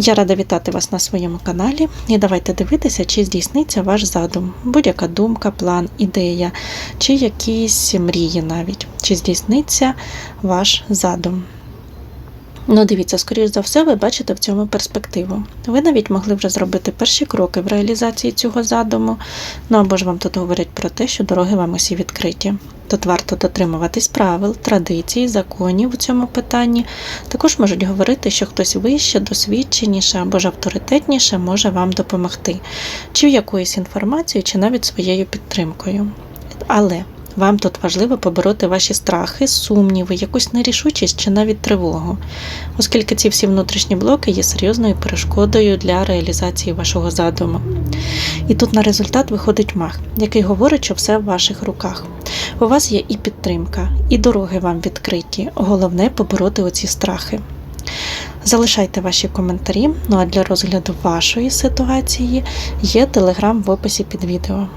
Я рада вітати вас на своєму каналі і давайте дивитися, чи здійсниться ваш задум, будь-яка думка, план, ідея, чи якісь мрії навіть, чи здійсниться ваш задум. Ну, дивіться, скоріш за все, ви бачите в цьому перспективу. Ви навіть могли вже зробити перші кроки в реалізації цього задуму, ну або ж вам тут говорять про те, що дороги вам усі відкриті. Тут варто дотримуватись правил, традицій, законів у цьому питанні. Також можуть говорити, що хтось вище, досвідченіше або ж авторитетніше може вам допомогти, чи якоюсь інформацією, чи навіть своєю підтримкою. Але вам тут важливо побороти ваші страхи, сумніви, якусь нерішучість чи навіть тривогу, оскільки ці всі внутрішні блоки є серйозною перешкодою для реалізації вашого задуму. І тут на результат виходить мах, який говорить, що все в ваших руках. У вас є і підтримка, і дороги вам відкриті. Головне побороти оці страхи. Залишайте ваші коментарі. Ну а для розгляду вашої ситуації є телеграм в описі під відео.